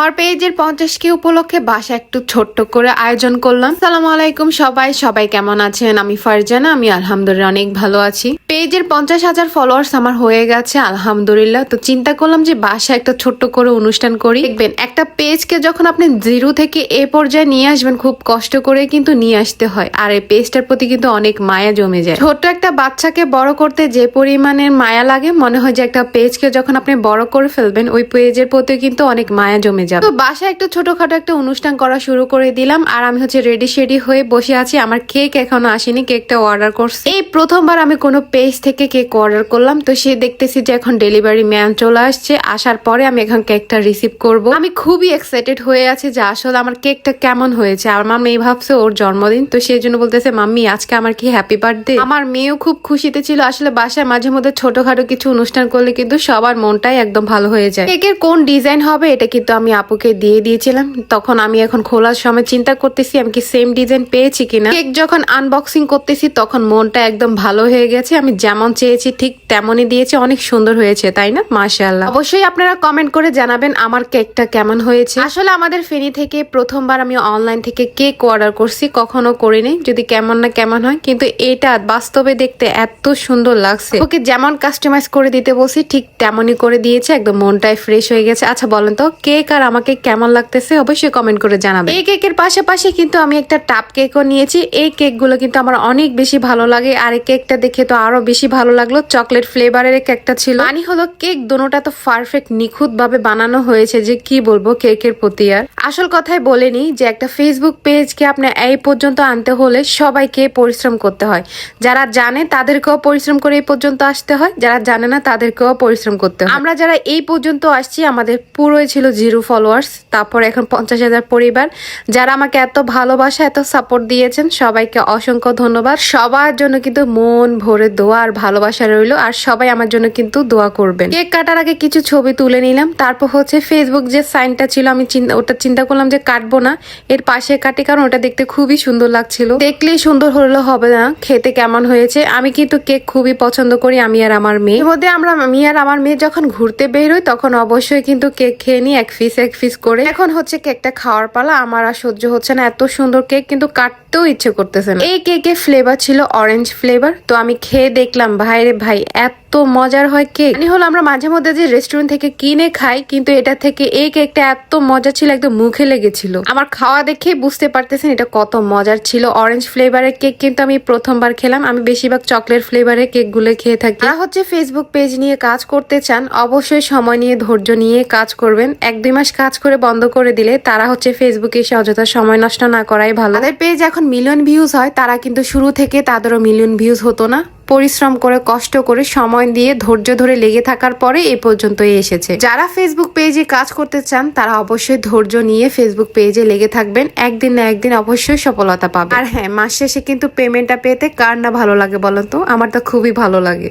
আমার পেজের পঞ্চাশ কে উপলক্ষে বাসা একটু ছোট্ট করে আয়োজন করলাম। সালাম আলাইকুম সবাই সবাই কেমন আছেন? আমি ফারজানা, আমি আলহামদুলিল্লাহ অনেক ভালো আছি। পেজের পঞ্চাশ হাজার ফলোয়ার্স আমার হয়ে গেছে, আলহামদুলিল্লাহ। তো চিন্তা করলাম যে বাসা একটা ছোট্ট করে অনুষ্ঠান করি। দেখবেন, একটা পেজকে যখন আপনি জিরো থেকে এ পর্যায়ে নিয়ে আসবেন, খুব কষ্ট করে কিন্তু নিয়ে আসতে হয়। আর এই পেজটার প্রতি কিন্তু অনেক মায়া জমে যায়। ছোট্ট একটা বাচ্চাকে বড় করতে যে পরিমাণের মায়া লাগে, মনে হয় যে একটা পেজকে যখন আপনি বড় করে ফেলবেন, ওই পেজের প্রতি কিন্তু অনেক মায়া জমে যাবে। তো বাসায় একটা ছোটখাটো একটা অনুষ্ঠান করা শুরু করে দিলাম, আর আমি হচ্ছে রেডি শেডি হয়ে বসে আছি। আমার কেক এখনও আসেনি কেকটা অর্ডার করছি। এই প্রথমবার আমি কোনো পেজ থেকে কেক অর্ডার করলাম, তো সে দেখতেছি যে এখন ডেলিভারি ম্যান চলে আসছে। আসার পরে আমি এখন কেকটা রিসিভ করব। আমি খুবই এক্সাইটেড হয়ে আছি যে আসলে আমার কেকটা কেমন হয়েছে। আর আমার মেয়ে ভাবছে ওর জন্মদিন, তো সেই জন্য বলতেছে মাম্মি আজকে আমার কি হ্যাপি বার্থডে আমার মেয়েও খুব খুশিতে ছিল। আসলে বাসায় মাঝে মধ্যে ছোটখাটো কিছু অনুষ্ঠান করলে কিন্তু সবার মনটাই একদম ভালো হয়ে যায়। কেকের কোন ডিজাইন হবে, এটা কিন্তু আমি আপুকে দিয়ে দিয়েছিলাম, তখন আমি এখন খোলার সময় চিন্তা করতেছি আমি কি সেম ডিজাইন পেয়েছি কিনা। কেক যখন আনবক্সিং করতেছি, তখন মনটা একদম ভালো হয়ে গেছে, আমি যেমন চেয়েছি ঠিক তেমনই দিয়েছি, অনেক সুন্দর হয়েছে, তাই না? মাশাআল্লাহ। অবশ্যই আপনারা কমেন্ট করে জানাবেন আমার কেকটা কেমন হয়েছে। আসলে আমাদের ফেনি থেকে প্রথমবার আমি অনলাইন থেকে কেক অর্ডার করছি, কখনো করিনি, যদি কেমন না কেমন হয়, কিন্তু এটা বাস্তবে দেখতে এত সুন্দর লাগছে। ওকে যেমন কাস্টমাইজ করে দিতে বলছি, ঠিক তেমনই করে দিয়েছে, একদম মনটাই ফ্রেশ হয়ে গেছে। আচ্ছা বলেন তো, কেক আর আমাকে কেমন লাগতেছে অবশ্যই কমেন্ট করে জানাবে। এই কেকের পাশাপাশি কিন্তু আমি একটা টাপ কেকও নিয়েছি। এই কেকগুলো কিন্তু আমার অনেক বেশি ভালো লাগে। আর এই কেকটা দেখে তো আরও বেশি ভালো লাগল। চকলেট ফ্লেভারের কেকটা ছিল। মানে হলো কেক দোনোটা তো পারফেক্ট নিখুঁত ভাবে বানানো হয়েছে যে কি বলব কেকের প্রতি আর। আসল কথাই বলেনি যে একটা ফেসবুক পেজকে আপনার এই পর্যন্ত আনতে হলে সবাইকে পরিশ্রম করতে হয়। যারা জানে তাদেরকেও পরিশ্রম করে এই পর্যন্ত আসতে হয়। যারা জানে না তাদেরকেও পরিশ্রম করতে হয়। আমরা যারা এই পর্যন্ত আসছি, আমাদের পুরোই ছিল জিরো ফলোয়ার্স তারপর এখন পঞ্চাশ হাজার পরিবার। যারা আমাকে এত ভালোবাসা, এত সাপোর্ট দিয়েছেন, সবাইকে অসংখ্য ধন্যবাদ। সবার জন্য কিন্তু মন ভরে দোয়া আর ভালোবাসা রইল, আর সবাই আমার জন্য কিন্তু দোয়া করবেন। কেক কাটার আগে কিছু ছবি তুলে নিলাম। তারপর হচ্ছে ফেসবুক যে সাইনটা ছিল, আমি ওটা চিন্তা করলাম যে কাটবো না। এর পাশে কাটি, কারণ ওটা দেখতে খুবই সুন্দর লাগছিল। দেখলেই সুন্দর হলে, হবে না। খেতে কেমন হয়েছে? আমি কিন্তু কেক খুবই পছন্দ করি, আমি আর আমার মেয়ে। মধ্যে আমরা, আমি আর আমার মেয়ে যখন ঘুরতে বেরোই তখন অবশ্যই কিন্তু কেক খেয়ে নিই, এক পিস এক পিস করে। এখন হচ্ছে কেকটা খাওয়ার পালা। আমার আর সহ্য হচ্ছে না। এত সুন্দর কেক কিন্তু কাটতেও ইচ্ছে করতেছে না। এই কেকের ফ্লেভার ছিল অরেঞ্জ ফ্লেভার তো আমি খেয়ে দেখলাম, ভাইরে ভাই, এত মজার হয় কেক। মানে হলো আমরা মাঝে মধ্যে যে রেস্টুরেন্ট থেকে কিনে খাই, কিন্তু এটা থেকে এই কেকটা এত মজা ছিল, একদম মুখে লেগেছিল। আমার খাওয়া দেখেই বুঝতে পারতেছেন এটা কত মজার ছিল। অরেঞ্জ ফ্লেভারের কেক কিন্তু আমি প্রথমবার খেলাম। আমি বেশিরভাগ চকলেট ফ্লেভারের কেকগুলো খেয়ে থাকি। যারা হচ্ছে ফেসবুক পেজ নিয়ে কাজ করতে চান, অবশ্যই সময় নিয়ে ধৈর্য নিয়ে কাজ করবেন। এক দুই মাস কাজ করে বন্ধ করে দিলে তারা হচ্ছে ফেসবুকে এসে অযথা সময় নষ্ট না করাই ভালো। তাদের পেজ এখন মিলিয়ন ভিউজ হয়, তারা কিন্তু শুরু থেকে তাদেরও মিলিয়ন ভিউজ হতো না। পরিশ্রম করে, কষ্ট করে, সময় দিয়ে, ধৈর্য ধরে লেগে থাকার পরে এ পর্যন্তই এসেছে। যারা ফেসবুক পেজে কাজ করতে চান, তারা অবশ্যই ধৈর্য নিয়ে ফেসবুক পেজে লেগে থাকবেন। একদিন না একদিন অবশ্যই সফলতা পাবে আর হ্যাঁ মাস শেষে কিন্তু পেমেন্টটা পেতে কার না ভালো লাগে বলুন তো আমার তো খুবই ভালো লাগে।